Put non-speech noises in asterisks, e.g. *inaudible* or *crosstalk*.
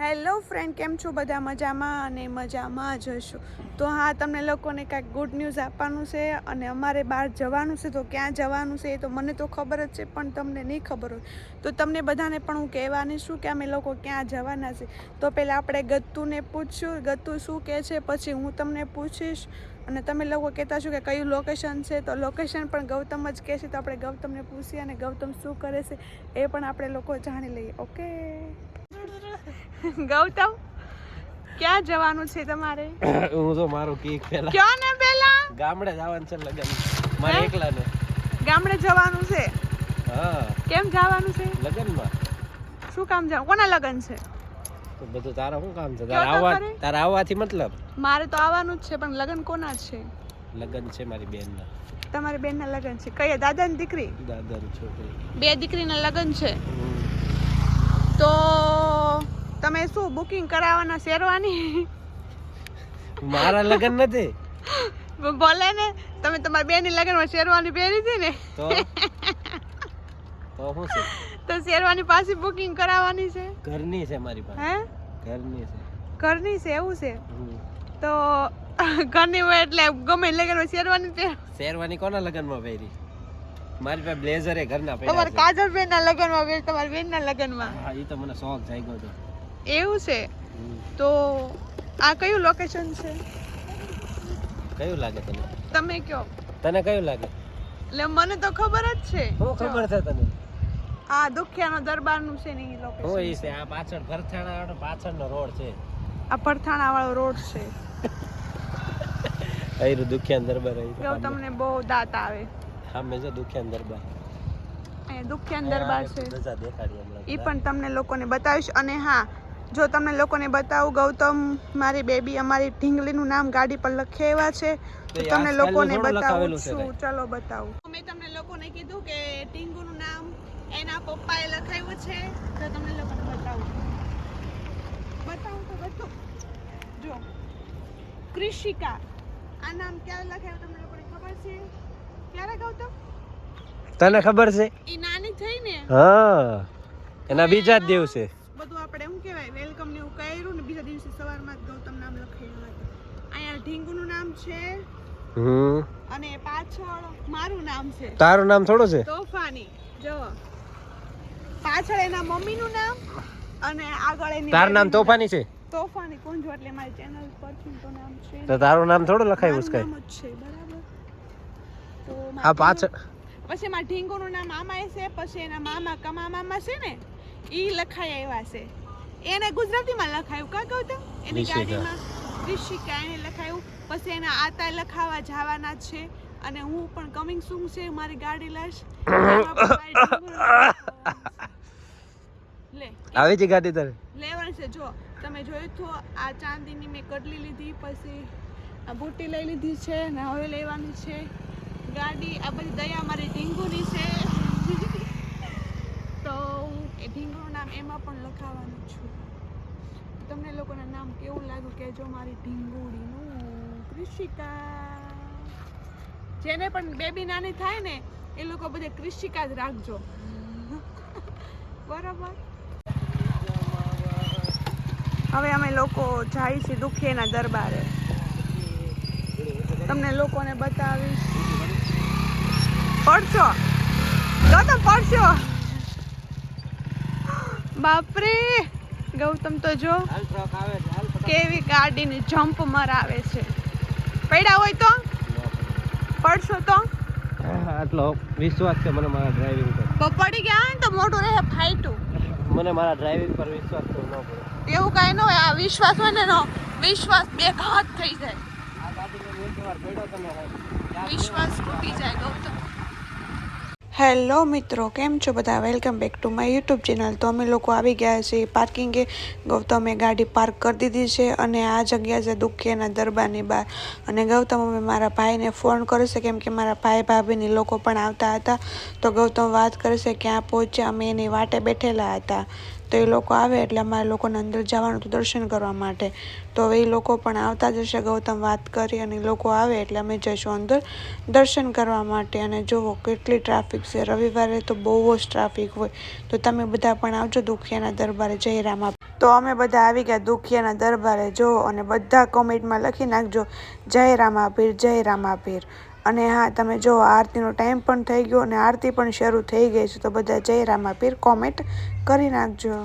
Hello friend, કેમ છો? બધા મજામાં અને મજામાં જ હશો. તો હા, તમને લોકોને કાંઈક ગુડ ન્યૂઝ આપવાનું છે અને અમારે બહાર જવાનું છે, તો ક્યાં જવાનું છે એ તો મને તો ખબર જ છે, પણ તમને નહીં ખબર હોય. તો તમને બધાને પણ હું કહેવાની છું કે અમે લોકો ક્યાં જવાના છે. તો પહેલાં આપણે ગત્તુને પૂછશું. ગત્તુ શું કહે છે? પછી હું તમને પૂછીશ. અને તમે લોકો કહેતા છો કે કયું લોકેશન છે? તો લોકેશન પણ ગૌતમ જ કહે છે, તો આપણે ગૌતમને પૂછીએ અને ગૌતમ શું કરે છે એ પણ આપણે લોકો જાણી લઈએ. ઓકે? ગૌતમ ક્યાં જવાનું છે તમારે? હું તો મારો કેક પેલા કયો ને પેલા ગામડે જવાનું છે લગન. મારે હે? એકલા ને ગામડે જવાનું છે? હા. કેમ જવાનું છે? લગનમાં. શું કામ જવાનું? કોના લગન છે? તો બધું તારા શું કામ છે? તારા આવવા તારા આવવાથી મતલબ? મારે તો આવવાનું જ છે પણ લગ્ન કોના છે? લગન છે મારી બેનના. તમારી બેનના લગન છે. કઈ દાદાની દીકરી? દાદાની છોકરી. બે દીકરીના લગ્ન છે? તો તમે શું બુકિંગ કરાવવાના શેરવાની? મારા લગન નથી. બોલે ને તમે તમારી બેની લગનમાં શેરવાની પહેરી હતી ને? તો? શું છે? તો શેરવાની પાછી બુકિંગ કરાવવાની છે? ઘરની છે મારી પાસે. હે? ઘરની છે. ઘરની છે એવું છે? તો *laughs* ઘરની હોય એટલે ગમે લગનમાં શેરવાની પહેર શેરવાની કોના લગનમાં પહેરી? મારી પાસે બ્લેઝર એ ઘરના તમારા પહેર્યા કાજલ બેનના લગ્નમાં પહેર તમારી બેનના લગનમાં? છે હા એ તો મને શોખ જાગ્યો હતો. એવું છે? તો આ કયું લોકેશન છે? કયું લાગે તને? તમે કયો? તને કયું લાગે? એટલે મને તો ખબર જ છે. હું ખબર છે તને? આ દુખિયાનો દરબારનું છે ને એ હું લોકેશન ઈ છે? આ પાછળ ભરથાણા વાળો પાછળનો રોડ છે. આ ભરથાણા વાળો રોડ છે. *laughs* આયરો દુખિયાન દરબાર આયરો ગૌ તમને બહુ દાંત આવે. સામે જો દુખિયાન દરબાર. દુખિયાન દરબાર છે. એ પણ તમને લોકોને બતાવીશ. અને હા જો તમને લોકોને બતાવું ગૌતમ મારી બેબી અમારી ઢીંગલીનું નામ ગાડી પર લખેવા છે તમને લોકોને બતાવું છું ચલો બતાવું. મેં તમને લોકોને કીધું કે ઢીંગુનું નામ એના પપ્પાએ લખાવ્યું છે તો તમને લોકોને બતાવું બતાવું તો બધું. જો કૃષિકા. આ નામ ક્યારે લખાયું તમને લોકોને ખબર છે? ક્યારે ગૌતમ? તને ખબર છે? એ નાની થઈ ને? હા. એના બીજા જ આપણે શું કહેવાય વેલકમ ને એવું કર્યું ને બીજા દિવસે સવારમાં જ ગૌતમ નામ લખેલું હતું. અહીંયા ઢીંગુનું નામ છે અને પાછળ મારું નામ છે. તારું નામ થોડું છે? તોફાની. જો. પાછળ એના મમ્મીનું નામ અને આગળ એની તારું નામ તોફાની છે? તોફાની કુંજો એટલે મારી ચેનલ પર તો નામ છે તો તારું નામ થોડું લખાયું છે મારું છે બરાબર? તો આ પાછળ. પછી એમાં ઢીંગુનું નામ આમાય છે પછી એના મામા કમા મામા છે ને ઈ લખાય આવ્યા છે. એને ગુજરાતીમાં લખાયું. કા ગૌતમ? એની ગાડીમાં ઋષિકા એને લખાયું. પછી એના આતા લખાવા જવાના છે. અને હું પણ કમિંગ શું છે મારી ગાડી લઈશ લે આવી છે ગાડી તારે? લેવાનું છે જો તમે જોયું તો આ ચાંદીની મેં કડલી લીધી પછી આ બુટ્ટી લઈ લીધી છે ને હવે લેવાની છે. ગાડી આ બધી દયા મારી ઢીંગુની છે. તો એ ઢીંગણું નામ એમાં પણ લખાવાનું છું. તમને લોકોના નામ કેવું લાગ્યું કહેજો મારી ઢીંગુડીનું કૃષિકા જેને પણ બેબી નાની થાય ને, એ લોકો બધે કૃષિકા જ રાખજો. બરાબર? હવે અમે લોકો જાય છે દુખીના દરબારે. તમને લોકોને બતાવીશ. પડશો. તો પડશો. બાપરે ગૌતમ તો જો હાલ ટ્રક આવે છે હાલ કેવી ગાડીની જમ્પ મરાવે છે. પડ્યા હોય તો? પડશો તો? આટલો વિશ્વાસ છે મને મારા ડ્રાઇવિંગ પર. તો પડી ગયા ને તો મોટું રહે ફાઈટું. મને મારા ડ્રાઇવિંગ પર વિશ્વાસ તો ન પડે. એવું કાંઈ ન હોય આ વિશ્વાસ હોય ને નો વિશ્વાસ બેઘાત થઈ જાય. આ વિશ્વાસ તૂટી જાય ગૌતમ. હેલો મિત્રો, કેમ છો બધા? Welcome back to my YouTube channel તો અમે લોકો આવી ગયા છીએ પાર્કિંગે ગૌતમે ગાડી પાર્ક કરી દીધી છે અને આ જગ્યા છે દુઃખીના દરબારની બહાર. અને ગૌતમ, અમે મારા ભાઈને ફોન કર્યો છે કેમ કે મારા ભાઈ ભાભીની લોકો પણ આવતા હતા. તો ગૌતમ વાત કરશે ક્યાં પહોંચ્યા? અમે એની વાટે બેઠેલા હતા. તો એ લોકો આવે એટલે અમારે લોકોને અંદર જવાનું હતું દર્શન કરવા માટે. તો હવે એ લોકો પણ આવતા જ હશે ગૌતમ વાત કરી અને એ લોકો આવે એટલે અમે જઈશું અંદર દર્શન કરવા માટે. અને જુઓ કેટલી ટ્રાફિક છે. રવિવારે તો બહુ જ ટ્રાફિક હોય. તો તમે બધા પણ આવજો દુખિયાના દરબારે. જય રામા તો અમે બધા આવી ગયા દુખિયાના દરબારે. જુઓ અને બધા કોમેન્ટમાં લખી નાખજો. જય રામાપીર જય રામાપીર અને હા, તમે જો, આરતીનો ટાઈમ પણ થઈ ગયો અને આરતી પણ શરૂ થઈ ગઈ છે, તો બધા જય રામાપીર કોમેન્ટ કરી નાખજો.